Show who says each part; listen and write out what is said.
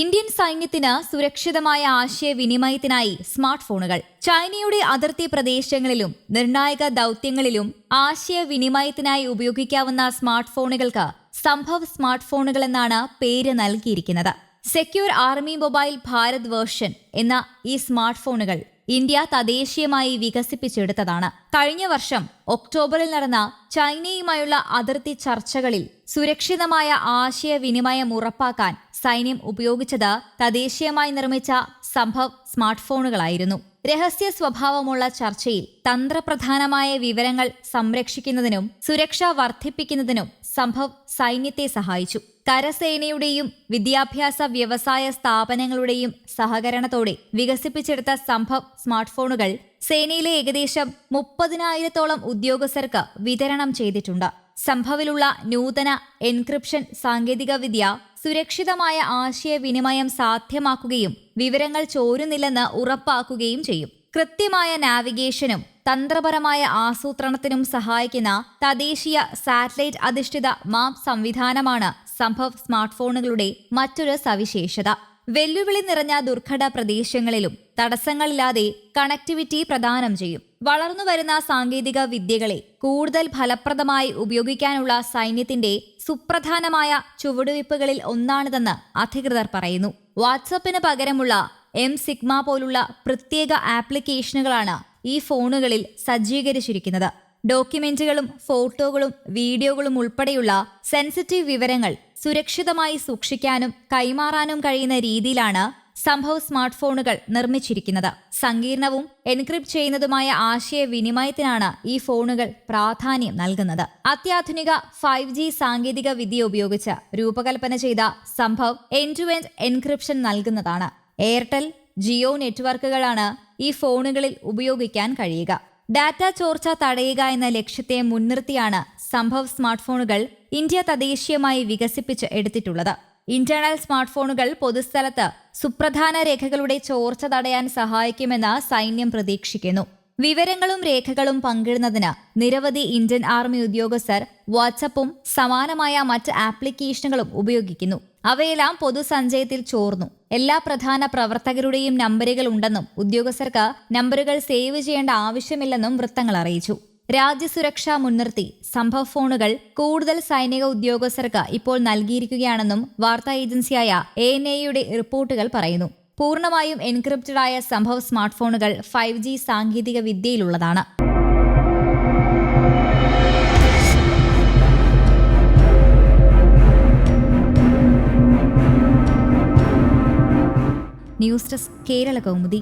Speaker 1: Indian സൈന്യത്തിന് സുരക്ഷിതമായ ആശയവിനിമയത്തിനായി smart ഫോണുകൾ ചൈനയുടെ അതിർത്തി പ്രദേശങ്ങളിലും നിർണായക ദൗത്യങ്ങളിലും ആശയവിനിമയത്തിനായി ഉപയോഗിക്കാവുന്ന സ്മാർട്ട് ഫോണുകൾക്ക് സംഭവ് സ്മാർട്ട് ഫോണുകൾ എന്നാണ് പേര് നൽകിയിരിക്കുന്നത് secure army mobile Bharat version എന്ന ഈ സ്മാർട്ട് ഫോണുകൾ ഇന്ത്യ തദ്ദേശീയമായി വികസിപ്പിച്ചെടുത്തതാണ് കഴിഞ്ഞ വർഷം ഒക്ടോബറിൽ നടന്ന ചൈനയുമായുള്ള അതിർത്തി ചർച്ചകളിൽ സുരക്ഷിതമായ ആശയവിനിമയം ഉറപ്പാക്കാൻ സൈന്യം ഉപയോഗിച്ചത് തദ്ദേശീയമായി നിർമ്മിച്ച സംഭവ് സ്മാർട്ട്ഫോണുകളായിരുന്നു രഹസ്യ സ്വഭാവമുള്ള ചർച്ചയിൽ തന്ത്രപ്രധാനമായ വിവരങ്ങൾ സംരക്ഷിക്കുന്നതിനും സുരക്ഷ വർദ്ധിപ്പിക്കുന്നതിനും സംഭവ് സൈന്യത്തെ സഹായിച്ചു കരസേനയുടെയും വിദ്യാഭ്യാസ വ്യവസായ സ്ഥാപനങ്ങളുടെയും സഹകരണത്തോടെ വികസിപ്പിച്ചെടുത്ത സംഭവ് സ്മാർട്ട്ഫോണുകൾ സേനയിലെ ഏകദേശം മുപ്പതിനായിരത്തോളം ഉദ്യോഗസ്ഥർക്ക് വിതരണം ചെയ്തിട്ടുണ്ട് സംഭവിലുള്ള നൂതന എൻക്രിപ്ഷൻ സാങ്കേതികവിദ്യ സുരക്ഷിതമായ ആശയവിനിമയം സാധ്യമാക്കുകയും വിവരങ്ങൾ ചോരുന്നില്ലെന്ന് ഉറപ്പാക്കുകയും ചെയ്യും കൃത്യമായ നാവിഗേഷനും തന്ത്രപരമായ ആസൂത്രണത്തിനും സഹായിക്കുന്ന തദ്ദേശീയ സാറ്റലൈറ്റ് അധിഷ്ഠിത മാപ്പ് സംവിധാനമാണ് സംഭവ സ്മാർട്ട്ഫോണുകളുടെ മറ്റൊരു സവിശേഷത വെല്ലുവിളി നിറഞ്ഞ ദുർഘട പ്രദേശങ്ങളിലും തടസ്സങ്ങളില്ലാതെ കണക്ടിവിറ്റി പ്രദാനം ചെയ്യും വളർന്നുവരുന്ന സാങ്കേതിക വിദ്യകളെ കൂടുതൽ ഫലപ്രദമായി ഉപയോഗിക്കാനുള്ള സൈന്യത്തിന്റെ സുപ്രധാനമായ ചുവടുവയ്പ്പുകളിൽ ഒന്നാണിതെന്ന് അധികൃതർ പറയുന്നു വാട്സപ്പിന് പകരമുള്ള എം സിഗ്മ പോലുള്ള പ്രത്യേക ആപ്ലിക്കേഷനുകളാണ് ഈ ഫോണുകളിൽ സജ്ജീകരിച്ചിരിക്കുന്നത് ഡോക്യുമെന്റുകളും ഫോട്ടോകളും വീഡിയോകളും ഉൾപ്പെടെയുള്ള സെൻസിറ്റീവ് വിവരങ്ങൾ സുരക്ഷിതമായി സൂക്ഷിക്കാനും കൈമാറാനും കഴിയുന്ന രീതിയിലാണ് സംഭവ സ്മാർട്ട് ഫോണുകൾ നിർമ്മിച്ചിരിക്കുന്നത് സങ്കീർണവും എൻക്രിപ്റ്റ് ചെയ്യുന്നതുമായ ആശയവിനിമയത്തിനാണ് ഈ ഫോണുകൾ പ്രാധാന്യം നൽകുന്നത് അത്യാധുനിക ഫൈവ് ജി സാങ്കേതിക വിദ്യ ഉപയോഗിച്ച് രൂപകൽപ്പന ചെയ്ത Sambhav end to end encryption നൽകുന്നതാണ് എയർടെൽ ജിയോ നെറ്റ്വർക്കുകളാണ് ഈ ഫോണുകളിൽ ഉപയോഗിക്കാൻ കഴിയുക ഡാറ്റ ചോർച്ച തടയുക എന്ന ലക്ഷ്യത്തെ മുൻനിർത്തിയാണ് സംഭവ് സ്മാർട്ട് ഫോണുകൾ ഇന്ത്യ തദ്ദേശീയമായി വികസിപ്പിച്ച് എടുത്തിട്ടുള്ളത് ഇന്റേണൽ സ്മാർട്ട് ഫോണുകൾ പൊതുസ്ഥലത്ത് സുപ്രധാന രേഖകളുടെ ചോർച്ച തടയാൻ സഹായിക്കുമെന്ന് സൈന്യം പ്രതീക്ഷിക്കുന്നു വിവരങ്ങളും രേഖകളും പങ്കിടുന്നതിന് നിരവധി ഇന്ത്യൻ ആർമി ഉദ്യോഗസ്ഥർ വാട്സപ്പും സമാനമായ മറ്റ് ആപ്ലിക്കേഷനുകളും ഉപയോഗിക്കുന്നു അവയെല്ലാം പൊതുസഞ്ചയത്തിൽ ചോർന്നു എല്ലാ പ്രധാന പ്രവർത്തകരുടെയും നമ്പറുകൾ ഉണ്ടെന്നും ഉദ്യോഗസ്ഥർക്ക് നമ്പറുകൾ സേവ് ചെയ്യേണ്ട ആവശ്യമില്ലെന്നും വൃത്തങ്ങൾ അറിയിച്ചു രാജ്യസുരക്ഷ മുൻനിർത്തി സംഭവ ഫോണുകൾ കൂടുതൽ സൈനിക ഉദ്യോഗസ്ഥർക്ക് ഇപ്പോൾ നൽകിയിരിക്കുകയാണെന്നും വാർത്താ ഏജൻസിയായ എ റിപ്പോർട്ടുകൾ പറയുന്നു പൂർണ്ണമായും എൻക്രിപ്റ്റഡ് ആയ സംഭവ സ്മാർട്ട്ഫോണുകൾ ഫൈവ് ജി സാങ്കേതിക വിദ്യയിലുള്ളതാണ് ന്യൂസ് ഡെസ്ക് കേരള കൗമുദി